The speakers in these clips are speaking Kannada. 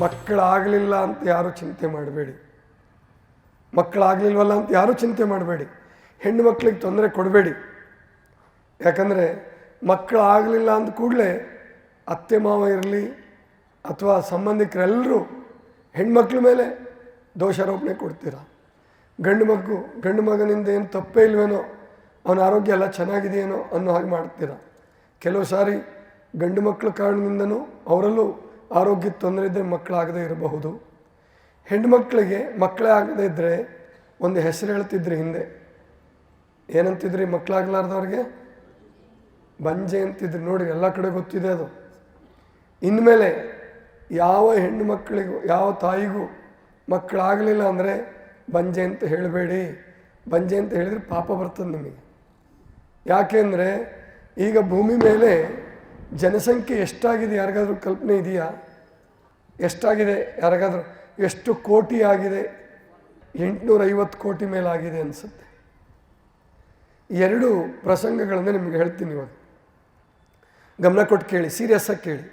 ಮಕ್ಕಳಾಗಲಿಲ್ಲ ಅಂತ ಯಾರೂ ಚಿಂತೆ ಮಾಡಬೇಡಿ. ಮಕ್ಕಳಾಗಲಿಲ್ವಲ್ಲ ಅಂತ ಯಾರೂ ಚಿಂತೆ ಮಾಡಬೇಡಿ. ಹೆಣ್ಣು ಮಕ್ಕಳಿಗೆ ತೊಂದರೆ ಕೊಡಬೇಡಿ. ಯಾಕಂದರೆ ಮಕ್ಕಳಾಗಲಿಲ್ಲ ಅಂದ ಕೂಡಲೇ ಅತ್ತೆ ಮಾವ ಇರಲಿ ಅಥವಾ ಸಂಬಂಧಿಕರೆಲ್ಲರೂ ಹೆಣ್ಮಕ್ಳ ಮೇಲೆ ದೋಷಾರೋಪಣೆ ಕೊಡ್ತೀರ? ಗಂಡು ಮಗು, ಗಂಡು ಮಗನಿಂದ ಏನು ತಪ್ಪೇ ಇಲ್ವೇನೋ, ಅವನ ಆರೋಗ್ಯ ಎಲ್ಲ ಚೆನ್ನಾಗಿದೆಯೇನೋ ಅನ್ನೋ ಹಾಗೆ ಮಾಡ್ತೀರ? ಕೆಲವು ಸಾರಿ ಗಂಡು ಮಕ್ಕಳ ಕಾರಣದಿಂದನೂ ಅವರಲ್ಲೂ ಆರೋಗ್ಯದ ತೊಂದರೆ ಇದ್ದರೆ ಮಕ್ಕಳಾಗದೇ ಇರಬಹುದು. ಹೆಣ್ಮಕ್ಳಿಗೆ ಮಕ್ಕಳೇ ಆಗದೇ ಇದ್ದರೆ ಒಂದು ಹೆಸರು ಹೇಳ್ತಿದ್ರಿ ಹಿಂದೆ, ಏನಂತಿದ್ರಿ ಮಕ್ಕಳಾಗ್ಲಾರ್ದವ್ರಿಗೆ? ಬಂಜೆ ಅಂತಿದ್ರು. ನೋಡಿ, ಎಲ್ಲ ಕಡೆ ಗೊತ್ತಿದೆ ಅದು. ಇನ್ಮೇಲೆ ಯಾವ ಹೆಣ್ಣು ಮಕ್ಕಳಿಗೂ, ಯಾವ ತಾಯಿಗೂ ಮಕ್ಕಳಾಗಲಿಲ್ಲ ಅಂದರೆ ಬಂಜೆ ಅಂತ ಹೇಳಬೇಡಿ. ಬಂಜೆ ಅಂತ ಹೇಳಿದ್ರೆ ಪಾಪ ಬರ್ತದೆ ನಿಮಗೆ. ಯಾಕೆಂದರೆ ಈಗ ಭೂಮಿ ಮೇಲೆ ಜನಸಂಖ್ಯೆ ಎಷ್ಟಾಗಿದೆ, ಯಾರಿಗಾದ್ರೂ ಕಲ್ಪನೆ ಇದೆಯಾ? ಎಷ್ಟಾಗಿದೆ, ಯಾರಿಗಾದ್ರೂ ಎಷ್ಟು ಕೋಟಿ ಆಗಿದೆ? ಎಂಟುನೂರೈವತ್ತು ಕೋಟಿ ಕೋಟಿ ಆಗಿದೆ ಅನಿಸುತ್ತೆ. ಎರಡು ಪ್ರಸಂಗಗಳನ್ನು ನಿಮಗೆ ಹೇಳ್ತೀನಿ ಇವಾಗ. ಗಮನ ಕೊಟ್ಟು ಕೇಳಿ ಸೀರಿಯಸ್ಸಾಗಿ ಕೇಳಿ.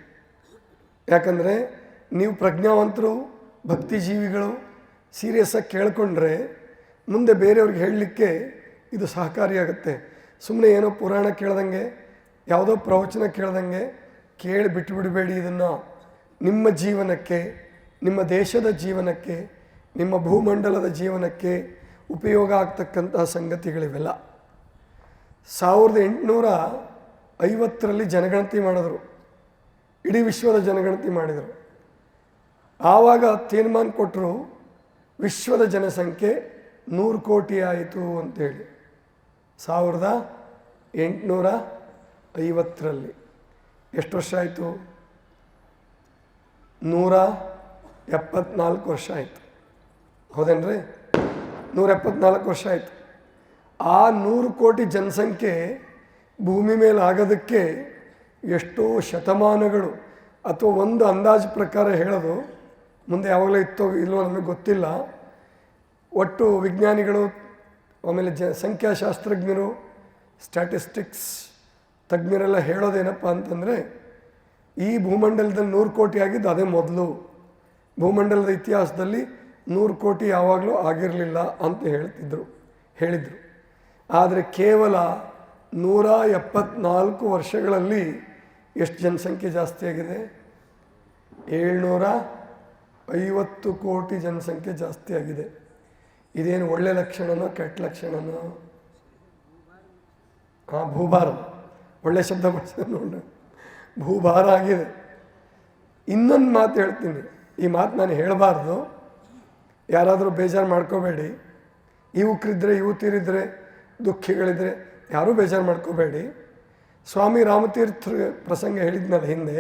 ಯಾಕಂದರೆ ನೀವು ಪ್ರಜ್ಞಾವಂತರು, ಭಕ್ತಿಜೀವಿಗಳು ಸೀರಿಯಸ್ಸಾಗಿ ಕೇಳಿಕೊಂಡ್ರೆ ಮುಂದೆ ಬೇರೆಯವ್ರಿಗೆ ಹೇಳಲಿಕ್ಕೆ ಇದು ಸಹಕಾರಿಯಾಗುತ್ತೆ. ಸುಮ್ಮನೆ ಏನೋ ಪುರಾಣ ಕೇಳ್ದಂಗೆ ಯಾವುದೋ ಪ್ರವಚನ ಕೇಳ್ದಂಗೆ ಕೇಳಿ ಬಿಟ್ಟುಬಿಡಬೇಡಿ ಇದನ್ನು. ನಿಮ್ಮ ಜೀವನಕ್ಕೆ, ನಿಮ್ಮ ದೇಶದ ಜೀವನಕ್ಕೆ, ನಿಮ್ಮ ಭೂಮಂಡಲದ ಜೀವನಕ್ಕೆ ಉಪಯೋಗ ಆಗ್ತಕ್ಕಂತಹ ಸಂಗತಿಗಳಿವೆಲ್ಲ. ಸಾವಿರದ ಎಂಟುನೂರ ಐವತ್ತರಲ್ಲಿ ಜನಗಣತಿ ಮಾಡಿದ್ರು. ಇಡೀ ವಿಶ್ವದ ಜನಗಣತಿ ಮಾಡಿದರು. ಆವಾಗ ತೀರ್ಮಾನ ಕೊಟ್ಟರು ವಿಶ್ವದ ಜನಸಂಖ್ಯೆ ನೂರು ಕೋಟಿ ಆಯಿತು ಅಂತೇಳಿ. ಸಾವಿರದ ಎಂಟುನೂರ ಐವತ್ತರಲ್ಲಿ. ಎಷ್ಟು ವರ್ಷ ಆಯಿತು? ನೂರ ಎಪ್ಪತ್ನಾಲ್ಕು ವರ್ಷ ಆಯಿತು. ಹೌದೇನ್ರಿ? ನೂರ ಎಪ್ಪತ್ನಾಲ್ಕು ವರ್ಷ ಆಯಿತು. ಆ ನೂರು ಕೋಟಿ ಜನಸಂಖ್ಯೆ ಭೂಮಿ ಮೇಲೆ ಆಗೋದಕ್ಕೆ ಎಷ್ಟೋ ಶತಮಾನಗಳು ಅಥವಾ ಒಂದು ಅಂದಾಜು ಪ್ರಕಾರ ಹೇಳೋದು ಮುಂದೆ ಯಾವಾಗಲೂ ಇತ್ತೋ ಇಲ್ವೋ ನಮಗೆ ಗೊತ್ತಿಲ್ಲ. ಒಟ್ಟು ವಿಜ್ಞಾನಿಗಳು, ಆಮೇಲೆ ಜ, ಸಂಖ್ಯಾಶಾಸ್ತ್ರಜ್ಞರು ಸ್ಟ್ಯಾಟಿಸ್ಟಿಕ್ಸ್ ತಜ್ಞರೆಲ್ಲ ಹೇಳೋದೇನಪ್ಪ ಅಂತಂದರೆ, ಈ ಭೂಮಂಡಲದಲ್ಲಿ ನೂರು ಕೋಟಿ ಆಗಿದ್ದು ಅದೇ ಮೊದಲು. ಭೂಮಂಡಲದ ಇತಿಹಾಸದಲ್ಲಿ ನೂರು ಕೋಟಿ ಯಾವಾಗಲೂ ಆಗಿರಲಿಲ್ಲ ಅಂತ ಹೇಳ್ತಿದ್ರು, ಹೇಳಿದರು. ಆದರೆ ಕೇವಲ ನೂರ ಎಪ್ಪತ್ನಾಲ್ಕು ವರ್ಷಗಳಲ್ಲಿ ಎಷ್ಟು ಜನಸಂಖ್ಯೆ ಜಾಸ್ತಿ ಆಗಿದೆ? ಏಳ್ನೂರ ಐವತ್ತು ಕೋಟಿ ಜನಸಂಖ್ಯೆ ಜಾಸ್ತಿ ಆಗಿದೆ. ಇದೇನು ಒಳ್ಳೆ ಲಕ್ಷಣನೋ ಕೆಟ್ಟ ಲಕ್ಷಣನೋ? ಹಾಂ ಭೂಭಾರ ಒಳ್ಳೆ ಶಬ್ದ ಬಳಸಿದ್ರೆ ನೋಡಿ ಭೂಭಾರ ಆಗಿದೆ. ಇನ್ನೊಂದು ಮಾತು ಹೇಳ್ತೀನಿ. ಈ ಮಾತು ನಾನು ಹೇಳಬಾರ್ದು. ಯಾರಾದರೂ ಬೇಜಾರು ಮಾಡ್ಕೋಬೇಡಿ. ಯುವಕರಿದ್ದರೆ ಯುವತಿಯರಿದ್ದರೆ ದುಃಖಿಗಳಿದ್ರೆ ಯಾರೂ ಬೇಜಾರು ಮಾಡ್ಕೋಬೇಡಿ. ಸ್ವಾಮಿ ರಾಮತೀರ್ಥರು ಪ್ರಸಂಗ ಹೇಳಿದ್ನಲ್ಲ ಹಿಂದೆ.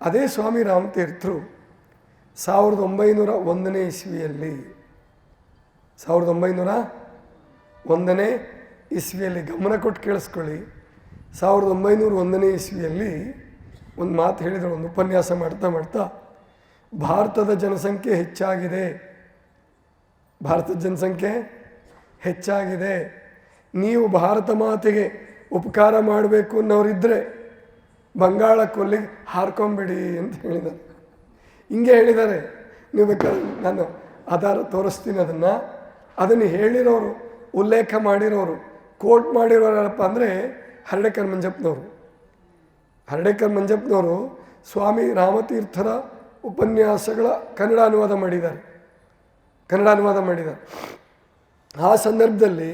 ಅದೇ ಸ್ವಾಮಿ ರಾಮತೀರ್ಥರು ಸಾವಿರದ ಒಂಬೈನೂರ ಒಂದನೇ ಇಸ್ವಿಯಲ್ಲಿ, ಸಾವಿರದ ಒಂಬೈನೂರ ಒಂದನೇ ಇಸ್ವಿಯಲ್ಲಿ ಗಮನ ಕೊಟ್ಟು ಕೇಳಿಸ್ಕೊಳ್ಳಿ. ಸಾವಿರದ ಒಂಬೈನೂರ ಒಂದನೇ ಇಸ್ವಿಯಲ್ಲಿ ಒಂದು ಮಾತು ಹೇಳಿದರು, ಒಂದು ಉಪನ್ಯಾಸ ಮಾಡ್ತಾ ಮಾಡ್ತಾ, ಭಾರತದ ಜನಸಂಖ್ಯೆ ಹೆಚ್ಚಾಗಿದೆ. ಭಾರತದ ಜನಸಂಖ್ಯೆ ಹೆಚ್ಚಾಗಿದೆ. ನೀವು ಭಾರತ ಮಾತೆಗೆ ಉಪಕಾರ ಮಾಡಬೇಕು ಅನ್ನೋರಿದ್ದರೆ ಬಂಗಾಳ ಕೊಲ್ಲಿಗೆ ಹಾರ್ಕೊಂಬಿಡಿ ಅಂತ ಹೇಳಿದ್ದಾರೆ. ಹಿಂಗೆ ಹೇಳಿದ್ದಾರೆ. ನೀವು ನಾನು ಆಧಾರ ತೋರಿಸ್ತೀನಿ ಅದನ್ನು. ಅದನ್ನು ಹೇಳಿರೋರು, ಉಲ್ಲೇಖ ಮಾಡಿರೋರು, ಕೋಟ್ ಮಾಡಿರೋರಪ್ಪ ಅಂದರೆ ಹರ್ಡೇಕರ್ ಮಂಜಪ್ಪನವರು ಹರಡೇಕರ್ ಮಂಜಪ್ಪನವರು ಸ್ವಾಮಿ ರಾಮತೀರ್ಥರ ಉಪನ್ಯಾಸಗಳ ಕನ್ನಡ ಅನುವಾದ ಮಾಡಿದ್ದಾರೆ. ಕನ್ನಡ ಅನುವಾದ ಮಾಡಿದ್ದಾರೆ. ಆ ಸಂದರ್ಭದಲ್ಲಿ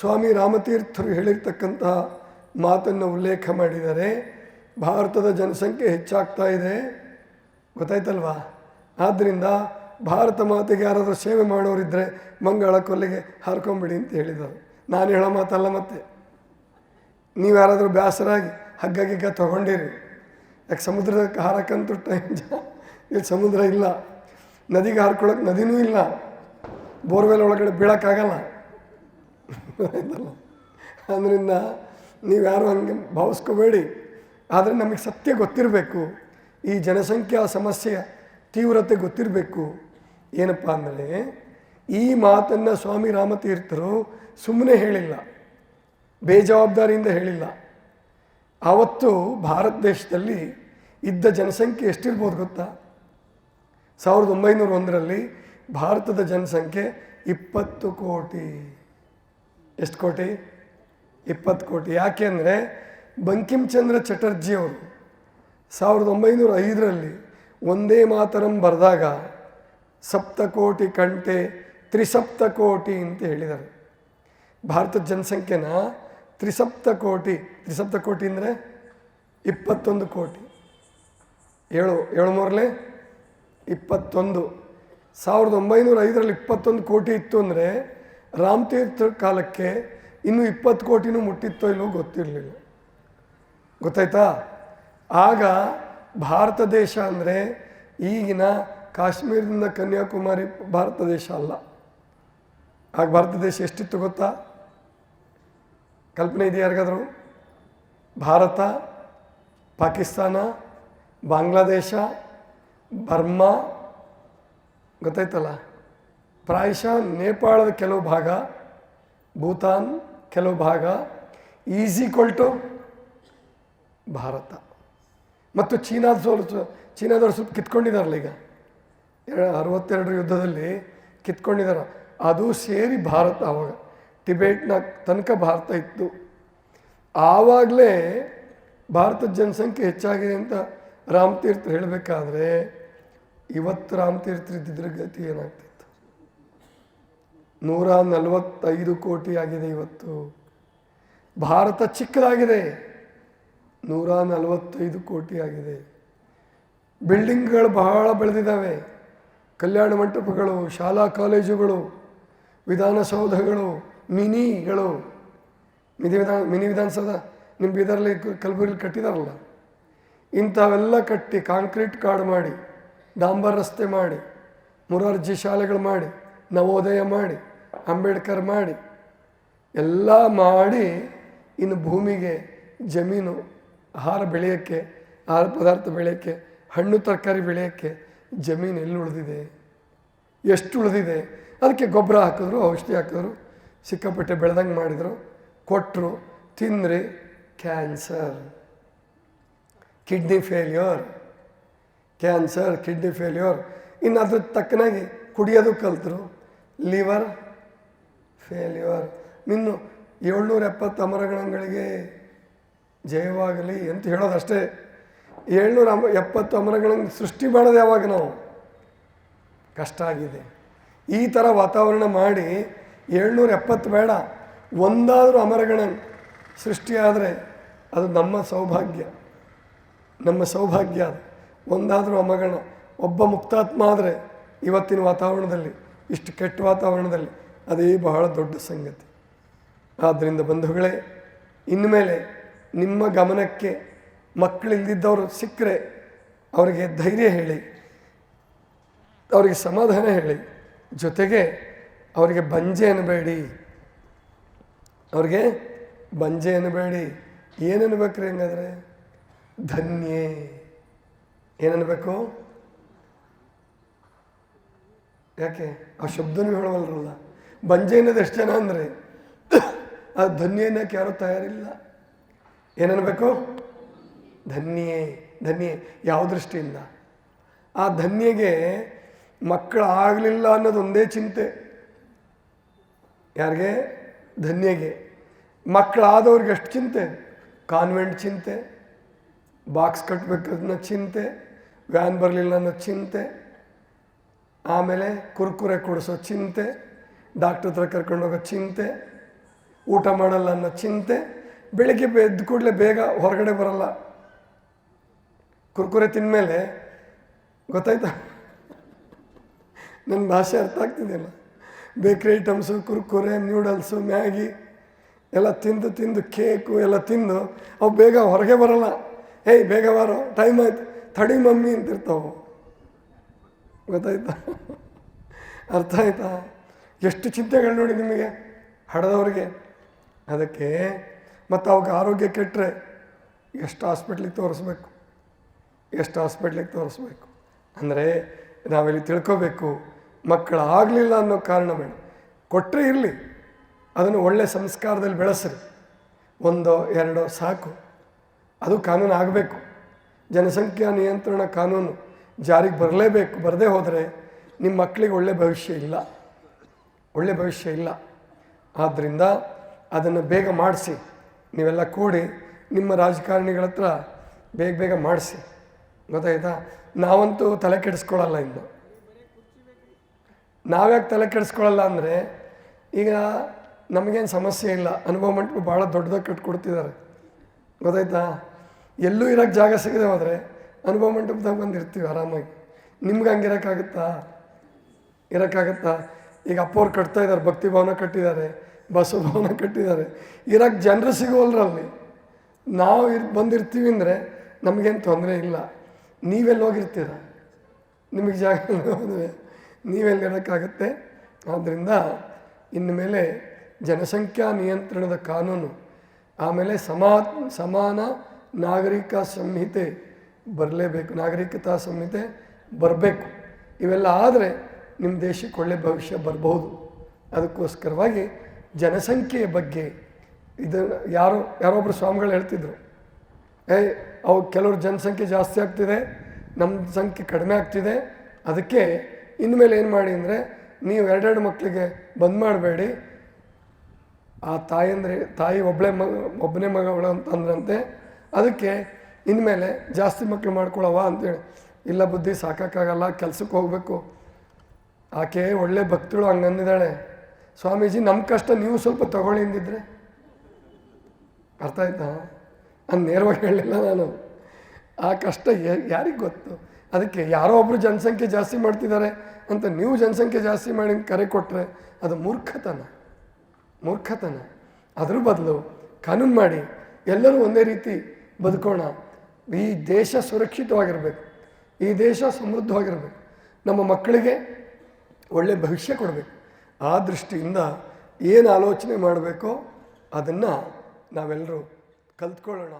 ಸ್ವಾಮಿ ರಾಮತೀರ್ಥರು ಹೇಳಿರ್ತಕ್ಕಂತಹ ಮಾತನ್ನು ಉಲ್ಲೇಖ ಮಾಡಿದ್ದಾರೆ ಭಾರತದ ಜನಸಂಖ್ಯೆ ಹೆಚ್ಚಾಗ್ತಾ ಇದೆ. ಗೊತ್ತಾಯ್ತಲ್ವಾ? ಆದ್ದರಿಂದ ಭಾರತ ಮಾತೆಗೆ ಯಾರಾದರೂ ಸೇವೆ ಮಾಡೋರಿದ್ದರೆ ಮಂಗಳ ಕೊಲ್ಲಿಗೆ ಹಾರ್ಕೊಂಬಿಡಿ ಅಂತ ಹೇಳಿದರು. ನಾನು ಹೇಳೋ ಮಾತಲ್ಲ ಮತ್ತೆ. ನೀವು ಯಾರಾದರೂ ಬೇಸರಾಗಿ ಹಗ್ಗ ಗಿಗ್ಗ ತೊಗೊಂಡಿರಿ. ಯಾಕೆ ಸಮುದ್ರದ ಹಾರಕ್ಕಂತೂ ಟೈಮ್ ಇಲ್ಲಿ ಸಮುದ್ರ ಇಲ್ಲ. ನದಿಗೆ ಹಾರ್ಕೊಳ್ಳೋಕೆ ನದಿನೂ ಇಲ್ಲ. ಬೋರ್ವೆಲ್ ಒಳಗಡೆ ಬೀಳೋಕ್ಕಾಗಲ್ಲ. ಅದರಿಂದ ನೀವು ಯಾರು ಹಂಗೆ ಭಾವಿಸ್ಕೋಬೇಡಿ. ಆದರೆ ನಮಗೆ ಸತ್ಯ ಗೊತ್ತಿರಬೇಕು. ಈ ಜನಸಂಖ್ಯಾ ಸಮಸ್ಯೆಯ ತೀವ್ರತೆ ಗೊತ್ತಿರಬೇಕು. ಏನಪ್ಪ ಅಂದರೆ ಈ ಮಾತನ್ನು ಸ್ವಾಮಿ ರಾಮತೀರ್ಥರು ಸುಮ್ಮನೆ ಹೇಳಿಲ್ಲ. ಬೇಜವಾಬ್ದಾರಿಯಿಂದ ಹೇಳಿಲ್ಲ. ಆವತ್ತು ಭಾರತ ದೇಶದಲ್ಲಿ ಇದ್ದ ಜನಸಂಖ್ಯೆ ಎಷ್ಟಿರ್ಬೋದು ಗೊತ್ತಾ? ಸಾವಿರದ ಒಂಬೈನೂರ ಒಂದರಲ್ಲಿ ಭಾರತದ ಜನಸಂಖ್ಯೆ ಇಪ್ಪತ್ತು ಕೋಟಿ. ಎಷ್ಟು ಕೋಟಿ? ಇಪ್ಪತ್ತು ಕೋಟಿ. ಯಾಕೆ ಅಂದರೆ ಬಂಕಿಂಚಂದ್ರ ಚಟರ್ಜಿ ಅವರು ಸಾವಿರದ ಒಂಬೈನೂರ ಐದರಲ್ಲಿ ಒಂದೇ ಮಾತರಂ ಬರೆದಾಗ ಸಪ್ತಕೋಟಿ ಕಂಟೆ ತ್ರಿಸಪ್ತಕೋಟಿ ಅಂತ ಹೇಳಿದ್ದಾರೆ ಭಾರತದ ಜನಸಂಖ್ಯೆನ ತ್ರಿಸಪ್ತಕೋಟಿ ತ್ರಿಸಪ್ತಕೋಟಿ ಅಂದರೆ ಇಪ್ಪತ್ತೊಂದು ಕೋಟಿ. ಏಳು ಏಳು ಮೂರಲೇ ಇಪ್ಪತ್ತೊಂದು. ಸಾವಿರದ ಒಂಬೈನೂರ ಐದರಲ್ಲಿ ಇಪ್ಪತ್ತೊಂದು ಕೋಟಿ ಇತ್ತು ಅಂದರೆ ರಾಮತೀರ್ಥ ಕಾಲಕ್ಕೆ ಇನ್ನೂ ಇಪ್ಪತ್ತು ಕೋಟಿನೂ ಮುಟ್ಟಿತ್ತೋ ಇಲ್ಲವೋ ಗೊತ್ತಿರಲಿಲ್ಲ. ಗೊತ್ತಾಯ್ತಾ? ಆಗ ಭಾರತ ದೇಶ ಅಂದರೆ ಈಗಿನ ಕಾಶ್ಮೀರದಿಂದ ಕನ್ಯಾಕುಮಾರಿ ಭಾರತ ದೇಶ ಅಲ್ಲ. ಆಗ ಭಾರತ ದೇಶ ಎಷ್ಟಿತ್ತು ಗೊತ್ತಾ? ಕಲ್ಪನೆ ಇದೆಯಾ ಯಾರಿಗಾದ್ರು? ಭಾರತ, ಪಾಕಿಸ್ತಾನ, ಬಾಂಗ್ಲಾದೇಶ, ಬರ್ಮಾ, ಗೊತ್ತಾಯ್ತಲ್ಲ? ಪ್ರಾಯಶಃ ನೇಪಾಳದ ಕೆಲವು ಭಾಗ, ಭೂತಾನ್ ಕೆಲವು ಭಾಗ, ಈಸ್ ಈಕ್ವಲ್ ಟು ಭಾರತ. ಮತ್ತು ಚೀನಾದ ಸ್ವಲ್ಪ ಚೀನಾದವರು ಸ್ವಲ್ಪ ಕಿತ್ಕೊಂಡಿದಾರಲ್ಲ ಈಗ. ಅರವತ್ತೆರಡರ ಯುದ್ಧದಲ್ಲಿ ಕಿತ್ಕೊಂಡಿದ್ದಾರೆ ಅದು ಸೇರಿ ಭಾರತ ಆವಾಗ ಟಿಬೇಟ್ನ ತನಕ ಭಾರತ ಇತ್ತು. ಆವಾಗಲೇ ಭಾರತದ ಜನಸಂಖ್ಯೆ ಹೆಚ್ಚಾಗಿದೆ ಅಂತ ರಾಮತೀರ್ಥ ಹೇಳಬೇಕಾದ್ರೆ ಇವತ್ತು ರಾಮತೀರ್ಥ ಇದ್ದಿದ್ರೆ ಗತಿ ಏನಾಗ್ತಿತ್ತು? ನೂರ ನಲವತ್ತೈದು ಕೋಟಿ ಆಗಿದೆ ಇವತ್ತು. ಭಾರತ ಚಿಕ್ಕದಾಗಿದೆ. ನೂರ ನಲವತ್ತೈದು ಕೋಟಿ ಆಗಿದೆ. ಬಿಲ್ಡಿಂಗ್ಗಳು ಬಹಳ ಬೆಳೆದಿದ್ದಾವೆ. ಕಲ್ಯಾಣ ಮಂಟಪಗಳು, ಶಾಲಾ ಕಾಲೇಜುಗಳು, ವಿಧಾನಸೌಧಗಳು ಮಿನಿಗಳು. ಮಿನಿ ವಿಧಾನ, ಮಿನಿ ವಿಧಾನಸೌಧ ನಿಮ್ಮ ಬೀದರ್ಲಿ ಕ- ಕಲಬುರಗಿಲಿ ಕಟ್ಟಿದಾರಲ್ಲ? ಇಂಥವೆಲ್ಲ ಕಟ್ಟಿ ಕಾಂಕ್ರೀಟ್ ಕಾಡು ಮಾಡಿ, ಡಾಂಬರ್ ರಸ್ತೆ ಮಾಡಿ, ಮುರಾರ್ಜಿ ಶಾಲೆಗಳು ಮಾಡಿ, ನವೋದಯ ಮಾಡಿ, ಅಂಬೇಡ್ಕರ್ ಮಾಡಿ, ಎಲ್ಲ ಮಾಡಿ ಇನ್ನು ಭೂಮಿಗೆ ಜಮೀನು, ಆಹಾರ ಬೆಳೆಯೋಕ್ಕೆ, ಆಹಾರ ಪದಾರ್ಥ ಬೆಳೆಯೋಕ್ಕೆ, ಹಣ್ಣು ತರಕಾರಿ ಬೆಳೆಯೋಕ್ಕೆ ಜಮೀನು ಎಲ್ಲಿ ಉಳಿದಿದೆ? ಎಷ್ಟು ಉಳಿದಿದೆ? ಅದಕ್ಕೆ ಗೊಬ್ಬರ ಹಾಕಿದ್ರು, ಔಷಧಿ ಹಾಕಿದ್ರು. ಸಿಕ್ಕಾಪಟ್ಟೆ ಬೆಳೆದಂಗೆ ಮಾಡಿದರು. ಕೊಟ್ಟರು ತಿಂದ್ರಿ. Cancer. Kidney failure. Cancer, kidney failure. ಇನ್ನು ಅದ್ರ ತಕ್ಕನಾಗಿ ಕುಡಿಯೋದು ಕಲ್ತರು. Liver failure. ಇನ್ನು ಏಳ್ನೂರ ಎಪ್ಪತ್ತು ಅಮರಗಣಗಳಿಗೆ ಜಯವಾಗಲಿ ಅಂತ ಹೇಳೋದಷ್ಟೇ. ಏಳ್ನೂರ ಅಮ ಎಪ್ಪತ್ತು ಅಮರಗಳನ್ನು ಸೃಷ್ಟಿ ಮಾಡೋದು ಯಾವಾಗ ನಾವು? ಕಷ್ಟ ಆಗಿದೆ. ಈ ಥರ ವಾತಾವರಣ ಮಾಡಿ ಏಳ್ನೂರ ಎಪ್ಪತ್ತು ಬೇಡ. ಒಂದಾದರೂ ಅಮರಗಣ ಸೃಷ್ಟಿಯಾದರೆ ಅದು ನಮ್ಮ ಸೌಭಾಗ್ಯ. ನಮ್ಮ ಸೌಭಾಗ್ಯ ಅದು. ಒಂದಾದರೂ ಅಮಗಣ ಒಬ್ಬ ಮುಕ್ತಾತ್ಮ ಆದರೆ ಇವತ್ತಿನ ವಾತಾವರಣದಲ್ಲಿ, ಇಷ್ಟು ಕೆಟ್ಟ ವಾತಾವರಣದಲ್ಲಿ ಅದೇ ಬಹಳ ದೊಡ್ಡ ಸಂಗತಿ. ಆದ್ದರಿಂದ ಬಂಧುಗಳೇ, ಇನ್ಮೇಲೆ ನಿಮ್ಮ ಗಮನಕ್ಕೆ ಮಕ್ಕಳಿಲ್ದಿದ್ದವರು ಸಿಕ್ಕರೆ ಅವರಿಗೆ ಧೈರ್ಯ ಹೇಳಿ, ಅವರಿಗೆ ಸಮಾಧಾನ ಹೇಳಿ, ಜೊತೆಗೆ ಅವರಿಗೆ ಬಂಜೆ ಅನ್ನಬೇಡಿ ಅವ್ರಿಗೆ ಬಂಜೆ ಅನ್ನಬೇಡಿ ಏನನ್ಬೇಕ್ರಿ ಹಂಗಾದ್ರೆ? ಧನ್ಯೆ. ಏನನ್ಬೇಕು? ಯಾಕೆ? ಆ ಶಬ್ದನೂ ಹೇಳವಲ್ರಲ್ಲ. ಬಂಜೆ ಅನ್ನೋದು ಎಷ್ಟು ಜನ ಅಂದರೆ? ಆ ಧನ್ಯ ಅನ್ನೋಕ್ಕೆ ಯಾರೂ ತಯಾರಿಲ್ಲ? ಏನನ್ಬೇಕು? ಧನ್ಯೆ. ಧನ್ಯೆ. ಯಾವ ದೃಷ್ಟಿಯಿಂದ? ಆ ಧನ್ಯಗೆ ಮಕ್ಕಳು ಆಗಲಿಲ್ಲ ಅನ್ನೋದು ಒಂದೇ ಚಿಂತೆ. ಯಾರಿಗೆ? ಧನ್ಯಗೆ. ಮಕ್ಕಳಾದವ್ರಿಗೆ ಎಷ್ಟು ಚಿಂತೆ. ಕಾನ್ವೆಂಟ್ ಚಿಂತೆ. ಬಾಕ್ಸ್ ಕಟ್ಟಬೇಕನ್ನೋ ಚಿಂತೆ. ವ್ಯಾನ್ ಬರಲಿಲ್ಲ ಅನ್ನೋ ಚಿಂತೆ. ಆಮೇಲೆ ಕುರ್ಕುರೆ ಕೊಡಿಸೋ ಚಿಂತೆ. ಡಾಕ್ಟ್ರ್ ಹತ್ರ ಕರ್ಕೊಂಡೋಗೋ ಚಿಂತೆ. ಊಟ ಮಾಡಲ್ಲ ಅನ್ನೋ ಚಿಂತೆ. ಬೆಳಿಗ್ಗೆ ಎದ್ದ ಕೂಡಲೇ ಬೇಗ ಹೊರಗಡೆ ಬರಲ್ಲ. ಕುರ್ಕುರೆ ತಿಂದಮೇಲೆ ಗೊತ್ತಾಯ್ತಾ? ನನ್ನ ಭಾಷೆ ಅರ್ಥ ಆಗ್ತಿದೆಯಲ್ಲ ಬೇಕ್ರಿ ಐಟಮ್ಸು, ಕುರ್ಕುರೆ ನ್ಯೂಡಲ್ಸು ಮ್ಯಾಗಿ ಎಲ್ಲ ತಿಂದು ತಿಂದು ಕೇಕು ಎಲ್ಲ ತಿಂದು ಅವು ಬೇಗ ಹೊರಗೆ ಬರಲ್ಲ. ಏಯ್, ಬೇಗ ಬಾರೋ. ಟೈಮ್ ಆಯ್ತು. ತಡಿ ಮಮ್ಮಿ ಅಂತಿರ್ತಾವೆ. ಗೊತ್ತಾಯ್ತಾ? ಅರ್ಥ ಆಯ್ತಾ? ಎಷ್ಟು ಚಿಂತೆಗಳು ನೋಡಿ ನಿಮಗೆ ಹಡದವ್ರಿಗೆ. ಅದಕ್ಕೆ ಮತ್ತು ಅವಾಗ ಆರೋಗ್ಯ ಕೆಟ್ಟರೆ ಎಷ್ಟು ಹಾಸ್ಪಿಟ್ಲಿಗೆ ತೋರಿಸ್ಬೇಕು? ಎಷ್ಟು ಹಾಸ್ಪಿಟ್ಲಿಗೆ ತೋರಿಸ್ಬೇಕು? ಅಂದರೆ ನಾವಿಲ್ಲಿ ತಿಳ್ಕೋಬೇಕು. ಮಕ್ಕಳಾಗಲಿಲ್ಲ ಅನ್ನೋ ಕಾರಣ ಬೇಡ. ಕೊಟ್ಟರೆ ಇರಲಿ. ಅದನ್ನು ಒಳ್ಳೆ ಸಂಸ್ಕಾರದಲ್ಲಿ ಬೆಳೆಸ್ರಿ. ಒಂದೋ ಎರಡೋ ಸಾಕು. ಅದು ಕಾನೂನು ಆಗಬೇಕು. ಜನಸಂಖ್ಯಾ ನಿಯಂತ್ರಣ ಕಾನೂನು ಜಾರಿಗೆ ಬರಲೇಬೇಕು. ಬರದೇ ಹೋದರೆ ನಿಮ್ಮ ಮಕ್ಕಳಿಗೆ ಒಳ್ಳೆ ಭವಿಷ್ಯ ಇಲ್ಲ. ಒಳ್ಳೆ ಭವಿಷ್ಯ ಇಲ್ಲ. ಆದ್ದರಿಂದ ಅದನ್ನು ಬೇಗ ಮಾಡಿಸಿ. ನೀವೆಲ್ಲ ಕೂಡಿ ನಿಮ್ಮ ರಾಜಕಾರಣಿಗಳ ಹತ್ರ ಬೇಗ ಬೇಗ ಮಾಡಿಸಿ. ಗೊತ್ತಾಯ್ತಾ? ನಾವಂತೂ ತಲೆ ಕೆಡಿಸ್ಕೊಳ್ಳಲ್ಲ ಇನ್ನು. ನಾವ್ಯಾಕೆ ತಲೆ ಕೆಡಿಸ್ಕೊಳ್ಳಲ್ಲ ಅಂದರೆ ಈಗ ನಮಗೇನು ಸಮಸ್ಯೆ ಇಲ್ಲ. ಅನುಭವ ಮಂಟಪ ಭಾಳ ದೊಡ್ಡದಾಗಿ ಕಟ್ಕೊಡ್ತಿದ್ದಾರೆ ಗೊತ್ತಾಯ್ತಾ? ಎಲ್ಲೂ ಇರೋಕ್ಕೆ ಜಾಗ ಸಿಗದೆ ಹೋದರೆ ಅನುಭವ ಮಂಟಪದಾಗ ಬಂದಿರ್ತೀವಿ ಆರಾಮಾಗಿ. ನಿಮ್ಗೆ ಹಂಗಿರೋಕ್ಕಾಗುತ್ತಾ ಇರೋಕ್ಕಾಗತ್ತಾ? ಈಗ ಅಪ್ಪವ್ರು ಕಟ್ತಾ ಇದ್ದಾರೆ ಭಕ್ತಿ ಭವನ ಕಟ್ಟಿದ್ದಾರೆ, ಬಸವ ಭವನ ಕಟ್ಟಿದ್ದಾರೆ. ಇರೋಕ್ಕೆ ಜನರು ಸಿಗೋಲ್ರಲ್ಲಿ ನಾವು ಇರ್, ಬಂದಿರ್ತೀವಿ ಅಂದರೆ ನಮಗೇನು ತೊಂದರೆ ಇಲ್ಲ. ನೀವೆಲ್ಲಿ ಹೋಗಿರ್ತೀರ ನಿಮಗೆ ಜಾಗ ಹೋದರೆ? ನೀವೆಲ್ಲಿ ಹೇಳೋಕ್ಕಾಗತ್ತೆ? ಆದ್ದರಿಂದ ಇನ್ನು ಮೇಲೆ ಜನಸಂಖ್ಯಾ ನಿಯಂತ್ರಣದ ಕಾನೂನು, ಆಮೇಲೆ ಸಮಾ ಸಮಾನ ನಾಗರಿಕ ಸಂಹಿತೆ ಬರಲೇಬೇಕು, ನಾಗರಿಕತಾ ಸಂಹಿತೆ ಬರಬೇಕು. ಇವೆಲ್ಲ ಆದರೆ ನಿಮ್ಮ ದೇಶಕ್ಕೆ ಒಳ್ಳೆ ಭವಿಷ್ಯ ಬರಬಹುದು. ಅದಕ್ಕೋಸ್ಕರವಾಗಿ ಜನಸಂಖ್ಯೆಯ ಬಗ್ಗೆ ಇದು ಯಾರೋ ಯಾರೊಬ್ಬರು ಸ್ವಾಮಿಗಳು ಹೇಳ್ತಿದ್ರು ಏಯ್ ಅವು ಕೆಲವ್ರ ಜನಸಂಖ್ಯೆ ಜಾಸ್ತಿ ಆಗ್ತಿದೆ ನಮ್ಮ ಸಂಖ್ಯೆ ಕಡಿಮೆ ಆಗ್ತಿದೆ, ಅದಕ್ಕೆ ಇನ್ಮೇಲೆ ಏನು ಮಾಡಿ ಅಂದರೆ ನೀವು ಎರಡೆರಡು ಮಕ್ಕಳಿಗೆ ಬಂದ್ ಮಾಡಬೇಡಿ. ಆ ತಾಯಿ ಅಂದರೆ ತಾಯಿ ಒಬ್ಬಳೆ ಮಗ ಒಬ್ಬನೇ ಮಗಳು ಅಂತಂದ್ರಂತೆ ಅದಕ್ಕೆ ಇನ್ಮೇಲೆ ಜಾಸ್ತಿ ಮಕ್ಕಳು ಮಾಡ್ಕೊಳವ ಅಂತೇಳಿ. ಇಲ್ಲ ಬುದ್ಧಿ ಸಾಕಾಗಲ್ಲ ಕೆಲ್ಸಕ್ಕೆ ಹೋಗಬೇಕು. ಆಕೆ ಒಳ್ಳೆ ಭಕ್ತಳು ಹಂಗಂದಿದ್ದಾಳೆ. ಸ್ವಾಮೀಜಿ ನಮ್ಮ ಕಷ್ಟ ನೀವು ಸ್ವಲ್ಪ ತಗೊಳ್ಳಿ ಅಂದಿದ್ರೆ. ಅರ್ಥ ಆಯ್ತಾ? ನಾನು ನೇರವಾಗಿ ಹೇಳಲಿಲ್ಲ ನಾನು. ಆ ಕಷ್ಟ ಯಾರಿಗೆ ಗೊತ್ತು? ಅದಕ್ಕೆ ಯಾರೋ ಒಬ್ಬರು ಜನಸಂಖ್ಯೆ ಜಾಸ್ತಿ ಮಾಡ್ತಿದ್ದಾರೆ ಅಂತ ನೀವು ಜನಸಂಖ್ಯೆ ಜಾಸ್ತಿ ಮಾಡಿ ಕರೆ ಕೊಟ್ಟರೆ ಅದು ಮೂರ್ಖತನ. ಮೂರ್ಖತನ. ಅದ್ರ ಬದಲು ಕಾನೂನು ಮಾಡಿ ಎಲ್ಲರೂ ಒಂದೇ ರೀತಿ ಬದುಕೋಣ. ಈ ದೇಶ ಸುರಕ್ಷಿತವಾಗಿರಬೇಕು. ಈ ದೇಶ ಸಮೃದ್ಧವಾಗಿರಬೇಕು. ನಮ್ಮ ಮಕ್ಕಳಿಗೆ ಒಳ್ಳೆಯ ಭವಿಷ್ಯ ಕೊಡಬೇಕು. ಆ ದೃಷ್ಟಿಯಿಂದ ಏನು ಆಲೋಚನೆ ಮಾಡಬೇಕೋ ಅದನ್ನು ನಾವೆಲ್ಲರೂ ಕಲ್ತ್ಕೊಳ್ಳೋಣ.